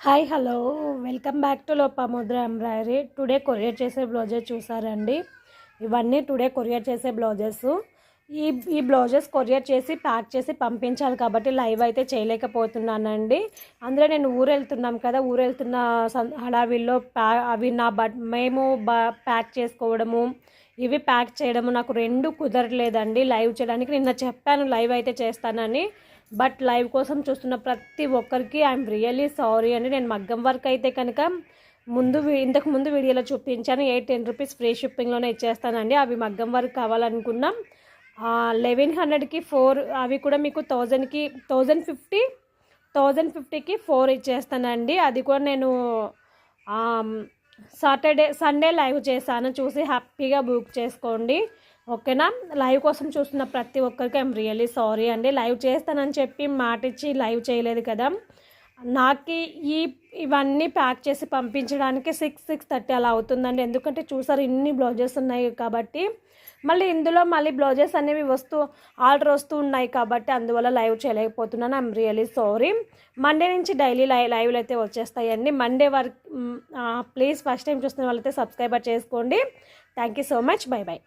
Hi hello. Welcome back to Lopamudra embroidery. Today courier చేసే blouses చూసారండి. ఇవన్నీ today courier చేసే బ్లౌజెస్. ఈ ఈ బ్లౌజెస్ కొరియర్ చేసి ప్యాక్ చేసి పంపించాలి కాబట్టి లైవ్ అయితే చేయలేకపోతున్నానండి. అందులో నేను ఊరు వెళ్తున్నాం కదా ఊరు వెళ్తున్న హడావిల్లో ప్యా అవి నా బట్ మేము బ ప్యాక్ చేసుకోవడము ఇవి ప్యాక్ చేయడము నాకు రెండు కుదరలేదండి లైవ్ చేయడానికి. నిన్న చెప్పాను లైవ్ అయితే చేస్తానని బట్ లైవ్ కోసం చూస్తున్న ప్రతి ఒక్కరికి ఐఎమ్ రియల్లీ సారీ అండి. నేను మగ్గం వర్క్ అయితే కనుక ముందు వీ- ఇంతకు ముందు వీడియోలో చూపించాను ఎయిట్ టెన్ రూపీస్ ఫ్రీ షిప్పింగ్లోనే ఇచ్చేస్తానండి. అవి మగ్గం వర్క్ కావాలనుకున్నాం. లెవెన్ హండ్రెడ్కి ఫోర్ అవి కూడా మీకు థౌజండ్కి థౌజండ్ ఫిఫ్టీ థౌజండ్ ఫిఫ్టీకి ఫోర్ ఇచ్చేస్తానండి. అది కూడా నేను సాటర్డే సండే లైవ్ చేశాను. చూసి హ్యాపీగా బుక్ చేసుకోండి. ఓకేనా? లైవ్ కోసం చూస్తున్న ప్రతి ఒక్కరికి ఐమ్ రియల్లీ సారీ అండి. లైవ్ చేస్తానని చెప్పి మాట ఇచ్చి లైవ్ చేయలేదు కదా. నాకు ఈ ఇవన్నీ ప్యాక్ చేసి పంపించడానికి సిక్స్ సిక్స్ థర్టీ అలా అవుతుందండి. ఎందుకంటే చూసారు ఇన్ని బ్లౌజెస్ ఉన్నాయి కాబట్టి. మళ్ళీ ఇందులో మళ్ళీ బ్లౌజెస్ అనేవి వస్తూ ఆర్డర్ వస్తూ ఉన్నాయి కాబట్టి అందువల్ల లైవ్ చేయలేకపోతున్నాను. ఐఎమ్ రియలీ సారీ మండే నుంచి డైలీ లైవ్ లైవ్లు అయితే వచ్చేస్తాయండి. మండే వరకు ప్లీజ్ ఫస్ట్ టైం చూస్తున్న వాళ్ళైతే సబ్స్క్రైబర్ చేసుకోండి thank you so much bye bye